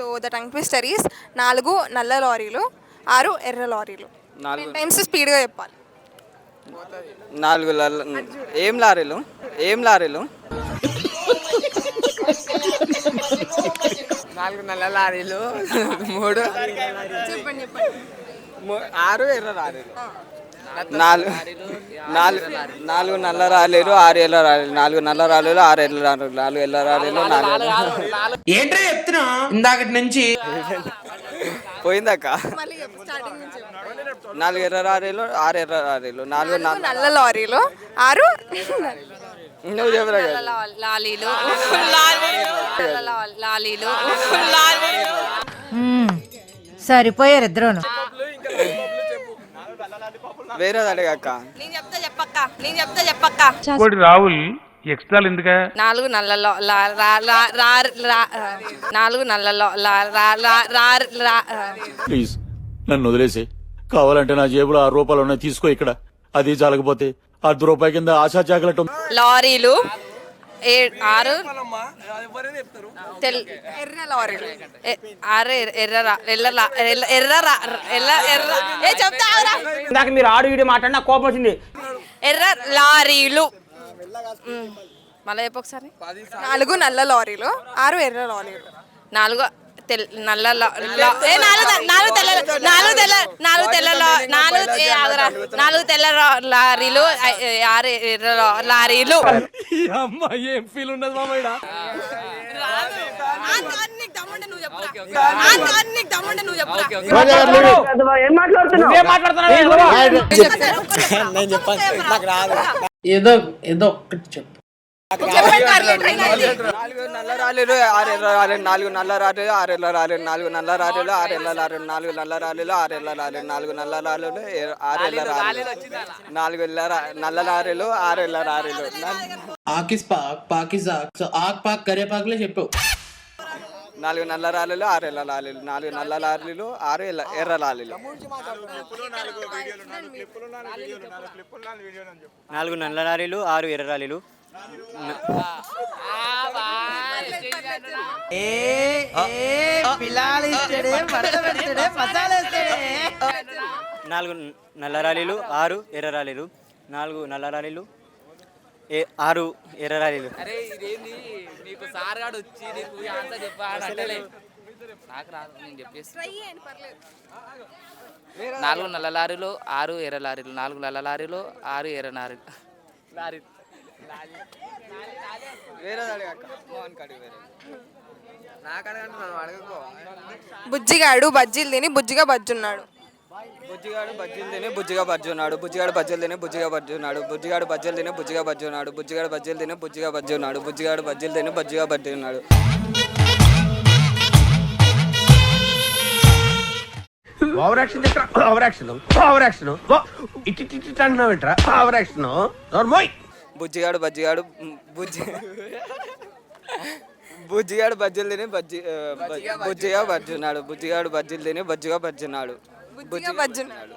So the tongue twister is నాలుగు నల్ల లారీలు ఆరు ఎర్ర లారీలు. నాలుగు టైమ్స్ స్పీడ్గా చెప్పాలి. నాలుగు ఏం లారీలు? ఏం లారీలు? నాలుగు నల్ల లారీలు మూడు చెప్పండి చెప్పండి. మూ- ఆరు ఎర్ర లారీలు. నాలుగు నాలుగు నాలుగు నల్ల రాలేరు ఆరు ఎల్ల రాలేరు నాలుగు నల్ల రాలేరు ఆరు ఎల్ల రాలేరు నాలుగు ఎల్ల రాలేరు నాలుగు ఏంటో చెప్తున్నా? ఇందాకటి నుంచి. పోయిందక్క. మళ్ళీ స్టార్టింగ్ నుంచి చెప్పు. నాలుగు ఎర్ర రారీలు ఆరు ఎర్ర రారీలు నాలుగు నాలుగు నల్ల లారీలు ఆరు నువ్వు చెప్పరా లాలీలు. లాలీలు. సరిపోయారు ఇద్దరును. వేరే అడిగక్క నేను చెప్తా చెప్పక్క. నేను చెప్తా చెప్పక్క. రాహుల్ ఎక్స్ట్రాలు ఎందుక నాలుగు నల్లలో లా- రా- రా- రా- రా- నాలుగు నల్లలో లా- రా- రా- రా- రా- ప్లీజ్ నన్ను వదిలేసి కావాలంటే నా జేబులో ఆరు రూపాయలు ఉన్నాయి తీసుకో ఇక్కడ. అది చాలకపోతే అర్ధ రూపాయి కింద ఆశా చాకలెట్ ఉంది. లారీలు ఏ ఆరు తెల్ ఎర్ర లారీలు ఎ- ఆరు ఎర్ర- ఎర్ర ఎర్ర రా- ఎర్ర ఏ చెప్తా. ఇందాక మీరు ఆడు వీడియో మాట్లాడి నాకు కోపం వచ్చింది ఎర్ర లారీలు. మళ్ళీ చెప్పు ఒకసారి నాలుగు నల్ల లారీలు ఆరు ఎర్ర లారీలు నాలుగు తెల్ నల్ల నాలుగు నాలుగు తెల్ల నాలుగు తెల్ల నాలుగు తెల్ల. నాలుగు తెల్ల లారీలు ఆరు ఎర్ర లారీలు. ఏం ఫీల్ ఉండదు మామయ్య ఏం మాట్లాడుతున్నావు? ఏదో ఏదో ఒక్కటి చెప్పు. నాలుగు నల్ల రాలేరు ఆరు ఎల్ల రాలేరు నాలుగు నల్ల రాలేరు ఆరు ఎల్ల రాలేరు నాలుగు నల్ల రాలేరు ఆరు ఎల్ల రాలేరు నాలుగు నల్ల రాలేరు ఆరు ఎల్ల రాలేరు నాలుగు నల్ల ఏ- ఆరు ఎల్ల రాలేరు నాలుగు ఎల్ల నల్ల లారీలు ఆరు ఎల్ల రారీలు ఆకిస్ పాక్ పాకిజాక్ సో ఆక్ పాక్ కరే పాక్లే చెప్పావు నాలుగు నల్ల రాలీలు ఆరు ఎల్ల లారీలు నాలుగు నల్ల లారీలు ఆరు ఎల్ల ఎర్ర లారీలు నాలుగు నల్ల లారీలు ఆరు ఎర్ర నాలుగు నల్ల రాలీలు ఆరు ఎర్ర రాలీలు నాలుగు నల్ల రాలీలు ఏ ఆరు ఎర్ర రాలీలు అరే ఇదేంది? నీకు సార్ గాడు వచ్చి నీకు ఆన్సర్ చెప్పా అని అంటలే. నాకు రాదు నేను చెప్పేసి నాలుగు నల్ల లారీలు ఆరు ఎర్ర లారీలు నాలుగు నల్ల లారీలు ఆరు ఎర్ర లారీలు లారీ వేరే అడగక్క మోహన్ కాడి వేరే నాకు అడగండి మనం అడగకో బుజ్జిగాడు బజ్జీలు తిని బుజ్జిగా బజ్జున్నాడు. బుజ్జిగాడు బజ్జీలు తిని బుజ్జిగా బజ్జున్నాడు. బుజ్జిగాడు బజ్జీలు తిని బుజ్జిగా బజ్జున్నాడు. బుజ్జిగాడు బజ్జీలు తిని బుజ్జిగా బజ్జున్నాడు. బుజ్జిగాడు బజ్జీలు తిని బుజ్జిగా బజ్జున్నాడు. బుజ్జిగాడు బజ్జీలు తిని బుజ్జిగా బజ్జున్నాడు. Over action over action over action ఇటు ఇటు ఇటు అంటున్నావు ఏంట్రా ఓవర్ యాక్షన్ నోర్మోయ్ బుజ్జిగాడు బజ్జిగాడు బుజ్జి. బుజ్జిగాడు బజ్జీలు తిని బజ్జి బుజ్జిగా బజ్జున్నాడు బుజ్జిగాడు బజ్జీలు తిని బజ్జిగా బజ్జున్నాడు బుజ్జిగా బజ్జున్నాడు